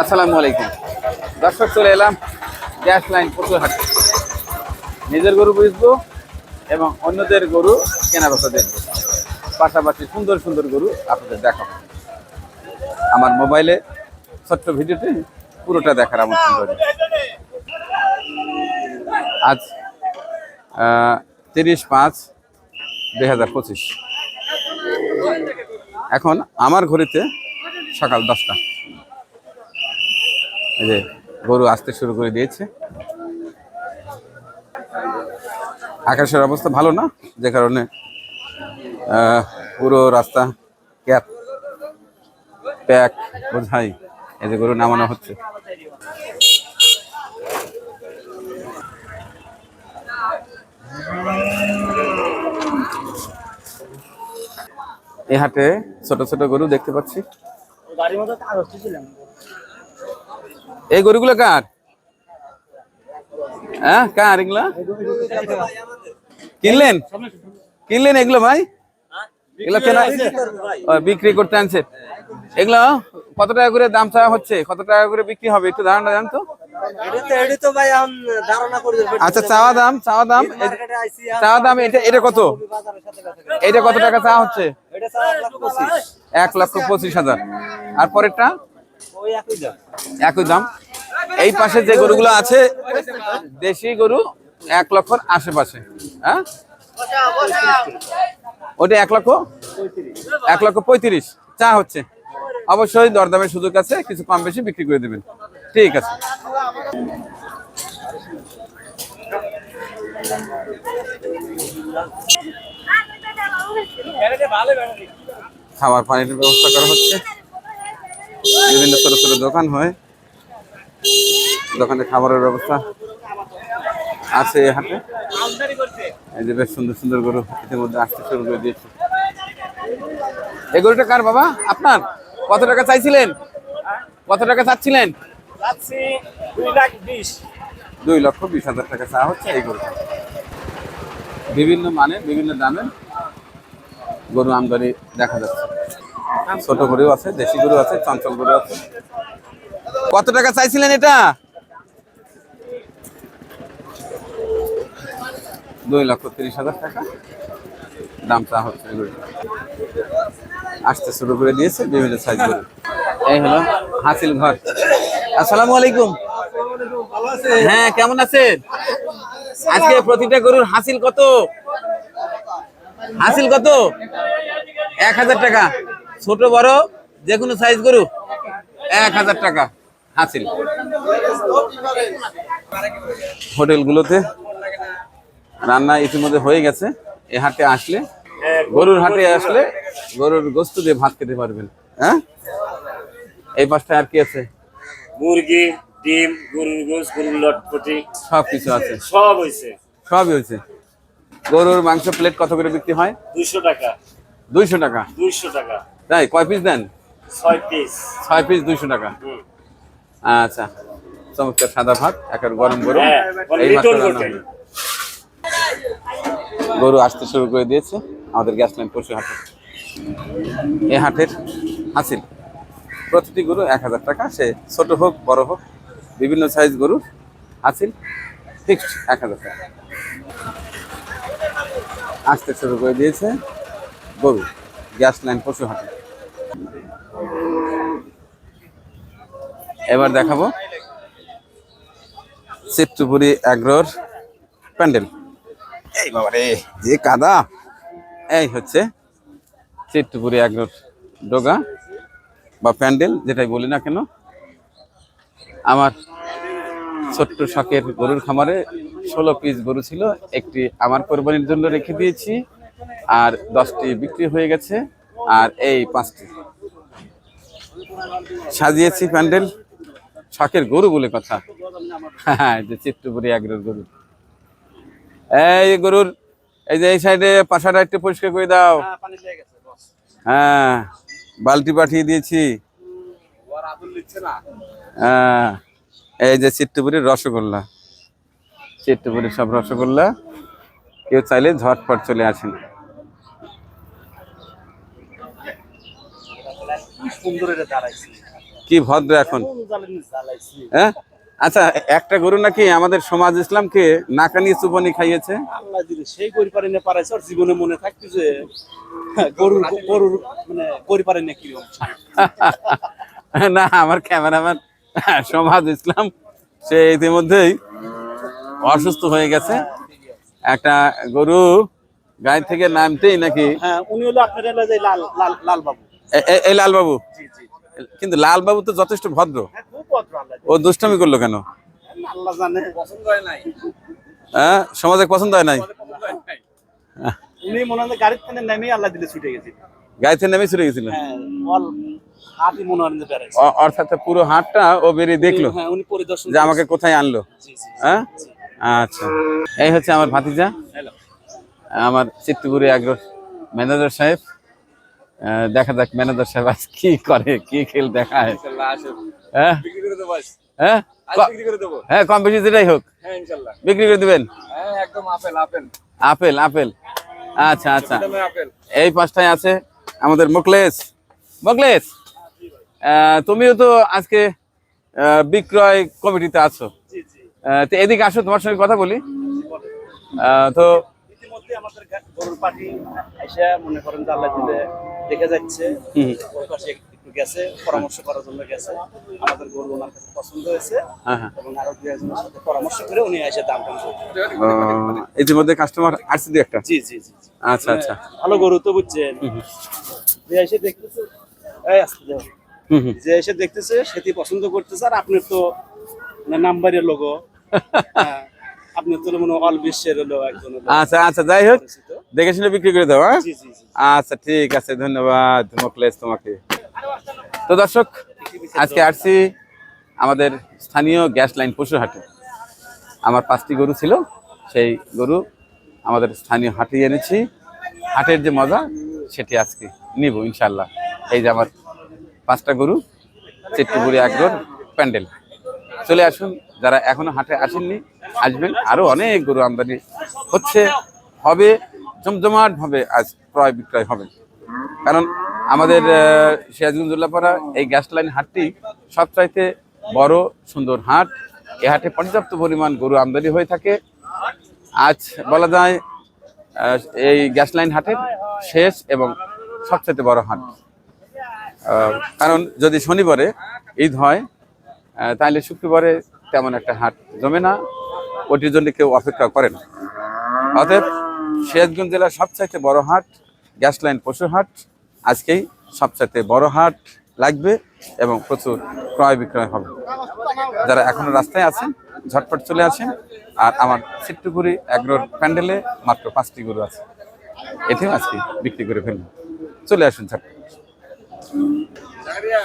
আসসালামু আলাইকুম। দর্শক, চলে এলাম গ্যাস লাইন পশুহাটে নিজের গরু বুঝব এবং অন্যদের গরু কেনা বেচা দেখব। পাশাপাশি সুন্দর সুন্দর গরু আপনাদের দেখাবো। আমার মোবাইলে ছোট্ট ভিডিওতে পুরোটা দেখার আমার সুন্দর আজ তিরিশ পাঁচ দুই এখন আমার ঘড়িতে সকাল দশটা। এই যে গরু আসতে শুরু করে দিয়েছে। আকাশের অবস্থা ভালো না? যে কারণে পুরো রাস্তা ক্যাপ, প্যাক বোঝাই এই যে গরু নামানো হচ্ছে। এই হাটে ছোট ছোট গরু দেখতে পাচ্ছি। এই গরুগুলো কার? হ্যাঁ কার এগুলো? কিনলেন? কিনলেন এগুলো ভাই? এগুলো কেনা বিক্রি করতে আনছে এগুলো কত টাকা করে দাম চাওয়া হচ্ছে? কত টাকা করে বিক্রি হবে? একটু ধারণা জান তো। এটা তো এটা তো ভাই এখন ধারণা করে দেবে আচ্ছা চাওয়া দাম চাওয়া দাম। চাওয়া দাম এটা এটা কত? এটা কত টাকা চাওয়া হচ্ছে? এক লক্ষ পঁচিশ। হাজার। আর পরেরটা? একই দাম। এই পাশে যে গরুগুলো আছে দেশি গরু এক লক্ষর আশেপাশে হ্যাঁ? ওটা এক লক্ষ? এক লক্ষ পঁয়ত্রিশ। চা হচ্ছে। অবশ্যই দরদামের সুযোগ আছে কিছু কম বেশি বিক্রি করে দেবেন। ঠিক আছে। খাবার পানির ব্যবস্থা করা হচ্ছে। বিভিন্ন ছোট ছোট দোকান হয়। দোকানে খাবারের ব্যবস্থা আছে এই হাটে। এই যে বেশ সুন্দর সুন্দর গরু ইতিমধ্যে আসতে শুরু করে দিয়েছে। এই গরুটা কার বাবা? আপনার? কত টাকা চাইছিলেন? কত টাকা চাচ্ছিলেন? দুই লক্ষ বিশ হাজার টাকা চাওয়া হচ্ছে এই গরুটা। বিভিন্ন মানে বিভিন্ন দামের গরু আমদানি দেখা যাচ্ছে। ছোট গরু আছে দেশি গরু আছে চঞ্চল গরু আছে। কত টাকা চাইছিলেন এটা? দুই লক্ষ তিরিশ হাজার টাকা। দাম চা হচ্ছে গরুটা। আসতে শুরু করে দিয়েছে বিভিন্ন সাইজ গরু। এই হলো হাসিল ঘর। আসসালামু আলাইকুম। হ্যাঁ কেমন আছেন? আজকে প্রতিটা গরুর হাসিল কত? হাসিল কত? এক হাজার টাকা। ছোট বড় যে কোনো সাইজ গরু এক হাজার টাকা হাসিল। হোটেলগুলোতে রান্না ইতিমধ্যে হয়ে গেছে। এ হাটে আসলে গরুর হাটে আসলে গরুর গোস্ত দিয়ে ভাত খেতে পারবেন। হ্যাঁ? এই পাশটা আর কি আছে? মুরগি ডিম গরুর গোস গরুর লটপটি সব কিছু আছে। সব হয়েছে সবই হয়েছে গরুর মাংস প্লেট কত করে বিক্রি হয়? দুইশো টাকা। দুইশো টাকা। দুইশো টাকা। তাই কয় পিস দেন? ছয় পিস ছয় পিস দুইশো টাকা। আচ্ছা চমৎকার সাদা ভাত একের গরম গরম হ্যাঁ, এই। হবে। গরু আসতে শুরু করে দিয়েছে। আমাদের গ্যাস লাইন পশু হাটে এ হাটের হাসিল। প্রতিটি গরু এক হাজার টাকা। সে ছোট হোক বড় হোক বিভিন্ন সাইজ গরু হাসিল। ফিক্সড এক হাজার টাকা। আসতে শুরু করে দিয়েছে। গরু, গ্যাস লাইন পশু হাটে। এবার দেখাবো। চিত্রপুরি অ্যাগ্রোর প্যান্ডেল। এই বাবা রে যে কাদা। এই হচ্ছে চিত্রপুরি অ্যাগ্রোর ডোগা বা প্যান্ডেল, যেটাই বলি না কেন। আমার ছোট্ট শখের গরুর খামারে ষোলো পিস গরু ছিল। একটি আমার কোরবানির জন্য রেখে দিয়েছি আর দশটি বিক্রি হয়ে গেছে আর এই পাঁচটি। সাজিয়েছি প্যান্ডেল। শখের গরু বলে কথা। হ্যাঁ যে চিত্রপুরি আগ্রহের গরু। এই গরুর এই যে এই সাইডে পাশাটা একটু পরিষ্কার করে দাও। বস। হ্যাঁ বালতি পাঠিয়ে দিয়েছি। হ্যাঁ। এই যে চিত্তপুরের রসগোল্লা। চিত্তপুরের সব রসগোল্লা। কেউ চাইলে ঝটপট চলে আসেন। কি ভদ্র এখন। হ্যাঁ? আচ্ছা একটা গরু নাকি আমাদের সমাজ ইসলামকে নাকানি চুপনি খাইয়েছে? আল্লাহ সেই করি পারি না পারাইছে আর জীবনে মনে থাকতে যে গরুর গরুর মানে করি পারি না কীরকম না আমার ক্যামেরাম্যান সমাজ ইসলাম সে ইতিমধ্যেই অসুস্থ হয়ে গেছে। একটা গরু গায়ে থেকে নামতেই নাকি হ্যাঁ উনি হলো আপনার লাল লাল লাল বাবু এ- এ- এই লালবাবু? জি জি। কিন্তু লালবাবু তো যথেষ্ট ভদ্র। হ্যাঁ খুব ভদ্র আল্লাহ ও দুষ্টমি করল কেন? আল্লাহ জানে। পছন্দ হয় নাই। হ্যাঁ সমাজে পছন্দ হয় নাই? উনি মনে হয় গাড়ির থেকে নেমে আল্লাহ দিলে ছুটে গেছে গায়ে থেকে নেমে চলে গেছিল? হ্যাঁ মনে হয় বেড়াইছে অর্থাৎ পুরো হাটটা ও বেরিয়ে দেখল হ্যাঁ উনি পরিদর্শন যে আমাকে কোথায় আনলো। হ্যাঁ? আচ্ছা। এই হচ্ছে আমার ভাতিজা। আমার চিত্তপুরে আগ্রহ ম্যানেজার সাহেব। দেখা যাক ম্যানেজার সাহেব আজ কি করে কি খেল দেখায়। হ্যাঁ? হ্যাঁ? হ্যাঁ কম বেশি যেটাই হোক। হ্যাঁ বিক্রি করে দিবেন? হ্যাঁ একদম আপেল আপেল। আচ্ছা আচ্ছা। আপেল। এই পাঁচটায় আছে আমাদের মুকলেশ। মুকলেশ! তুমিও তো আজকে বিক্রয় কমিটিতে আছো। তো এদিকে আসো তোমার সঙ্গে কথা বলি। তো ইতিমধ্যে আমাদের গরুর পাটি এসে মনে করেন যে আল্লাহ দিলে দেখে যাচ্ছে। হুম। ওই পাশে একটু গেছে পরামর্শ করার জন্য গেছে। আমাদের গরু ওনার কাছে পছন্দ হয়েছে হ্যাঁ হ্যাঁ। এবং আরও দু একজনের সাথে পরামর্শ করে উনি এসে দাম টাম ইতিমধ্যে কাস্টমার আসছে দু একটা? জি জি জি। আচ্ছা আচ্ছা। ভালো গরু তো বুঝছেন। এসে দেখতেছে এই আসতে দাও। যে এসে দেখতেছে সেটি পছন্দ করতেছে আর আপনার তো নাম্বারের লোগো আপনার তো মনে হয় অল বিশ্বের হলো একজন আচ্ছা আচ্ছা যাই হোক পরিচিত। দেখে শুনে বিক্রি করে দাও হ্যাঁ? আচ্ছা ঠিক আছে ধন্যবাদ মোকলেশ তোমাকে। তো দর্শক আজকে আসছি আমাদের স্থানীয় গ্যাস লাইন পশুহাটে। আমার পাঁচটি গরু ছিল সেই গরু আমাদের স্থানীয় হাটে এনেছি। হাটের যে মজা সেটি আজকে নিব ইনশাল্লাহ এই যে আমার পাঁচটা গরু চিত্তপুরি আগ্রহ প্যান্ডেল। চলে আসুন, যারা এখনও হাটে আসেননি, আসবেন। আরও অনেক গরু আমদানি হচ্ছে, হবে, জমজমাট ভাবে আজ ক্রয় বিক্রয় হবে। কারণ আমাদের সিরাজগঞ্জুল্লাপাড়া এই গ্যাস লাইন হাটটি সবচাইতে বড়, সুন্দর হাট। এ হাটে পর্যাপ্ত পরিমাণ গরু আমদানি হয়ে থাকে। আজ বলা যায় এই গ্যাস লাইন হাটের শেষ এবং সবচাইতে বড় হাট। কারণ যদি শনিবারে ঈদ হয় তাহলে শুক্রবারে তেমন একটা হাট জমে না। ওটির জন্য কেউ অপেক্ষা করে না। অতএব সিরাজগঞ্জ জেলার সবচাইতে বড় হাট, গ্যাস লাইন পশু হাট, আজকেই সবচাইতে বড় হাট লাগবে এবং প্রচুর ক্রয় বিক্রয় হবে। যারা এখনও রাস্তায় আছেন, ঝটপট চলে আসেন। আর আমার চিট্টুপুরি এগ্রোর প্যান্ডেলে মাত্র পাঁচটি গরু আছে। এটিও আজকে বিক্রি করে ফেলব চলে আসুন ঝটপট। Zaria.